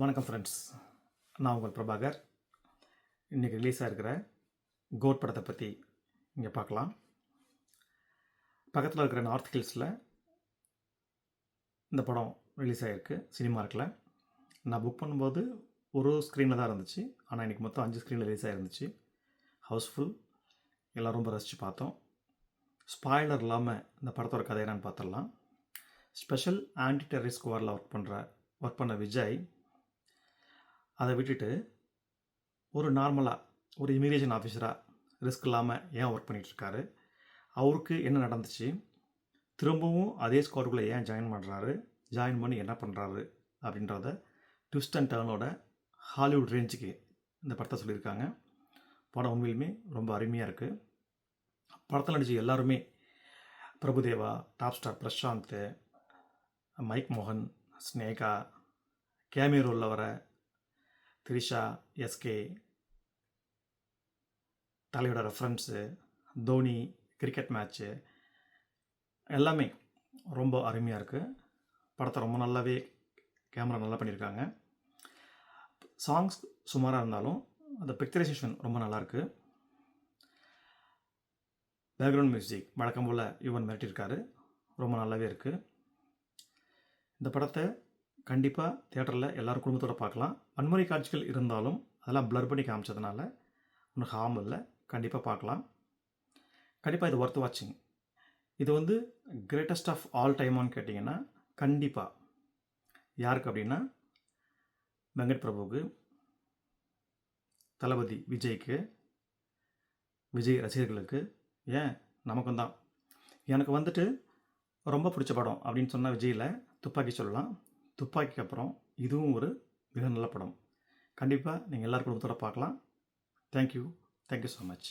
வணக்கம் ஃப்ரெண்ட்ஸ் நான் உங்கள் பிரபாகர். இன்றைக்கி ரிலீஸ் ஆகிருக்கிற கோட் படத்தை பற்றி இங்கே பார்க்கலாம். பக்கத்தில் இருக்கிற நார்த் ஹில்ஸில் இந்த படம் ரிலீஸ் ஆகிருக்கு சினிமா நான் புக் பண்ணும்போது ஒரு ஸ்க்ரீனில் தான் இருந்துச்சு. ஆனால் இன்றைக்கி மொத்தம் அஞ்சு ஸ்க்ரீனில் ரிலீஸ் ஆகிருந்துச்சு ஹவுஸ்ஃபுல் எல்லாம் ரொம்ப ரசித்து பார்த்தோம். ஸ்பாய்லர் இல்லாமல் இந்த படத்தோட கதை என்னன்னு பார்த்துடலாம். ஸ்பெஷல் ஆன்டி டெரரிஸ்ட் வாரில் ஒர்க் பண்ணுற ஒர்க் பண்ண விஜய் அதை விட்டுட்டு ஒரு நார்மலாக ஒரு இமிக்ரேஷன் ஆஃபீஸராக ரிஸ்க் இல்லாமல் ஏன் ஒர்க் பண்ணிகிட்ருக்காரு அவருக்கு என்ன நடந்துச்சு? திரும்பவும் அதே ஸ்குவாடுக்குள்ளே ஏன் ஜாயின் பண்ணுறாரு ஜாயின் பண்ணி என்ன பண்ணுறாரு அப்படின்றத ட்விஸ்ட் அண்ட் டர்னோட ஹாலிவுட் ரேஞ்சுக்கு இந்த படத்தை சொல்லியிருக்காங்க. படம் உண்மையிலுமே ரொம்ப அருமையாக இருக்குது படத்தில் நடிச்சு எல்லாருமே Prabhudeva top star Prashanth Mike மோகன் ஸ்னேகா கேமிரோல வர த்ரிஷா எஸ்கே தலையோட ரெஃபரன்ஸு தோனி கிரிக்கெட் மேட்ச்சு எல்லாமே ரொம்ப அருமையாக இருக்குது படத்தை ரொம்ப நல்லாவே கேமரா நல்லா பண்ணியிருக்காங்க சாங்ஸ் சுமாராக இருந்தாலும் அந்த பிக்சரைசேஷன் ரொம்ப நல்லாயிருக்கு பேக்ரவுண்ட் மியூசிக் வழக்கம் போல் யுவன் மிரட்டியிருக்காரு. ரொம்ப நல்லாவே இருக்குது இந்த படத்தை கண்டிப்பாக தேட்டரில் எல்லோரும் குடும்பத்தோடு பார்க்கலாம். வன்முறை காட்சிகள் இருந்தாலும் அதெல்லாம் ப்ளர் பண்ணி காமிச்சதுனால ஒன்றும் ஹார்ம் இல்லை. கண்டிப்பாக பார்க்கலாம். கண்டிப்பாக இது ஒர்த் வாட்சிங் இது வந்து கிரேட்டஸ்ட் ஆஃப் ஆல் டைமான்னு கேட்டிங்கன்னா கண்டிப்பாக யாருக்கு அப்படின்னா வெங்கட் பிரபுவுக்கு தளபதி விஜய்க்கு விஜய் ரசிகர்களுக்கு ஏன்? நமக்கும் தான். எனக்கு வந்துட்டு ரொம்ப பிடிச்ச படம் அப்படின்னு சொன்னால் விஜயில் துப்பாக்கி சொல்லலாம். துப்பாக்கிக்கு அப்புறம் இதுவும் ஒரு மிக நல்ல படம். கண்டிப்பாக நீங்கள் எல்லார் குடும்பத்தோட பார்க்கலாம். Thank you thank you so much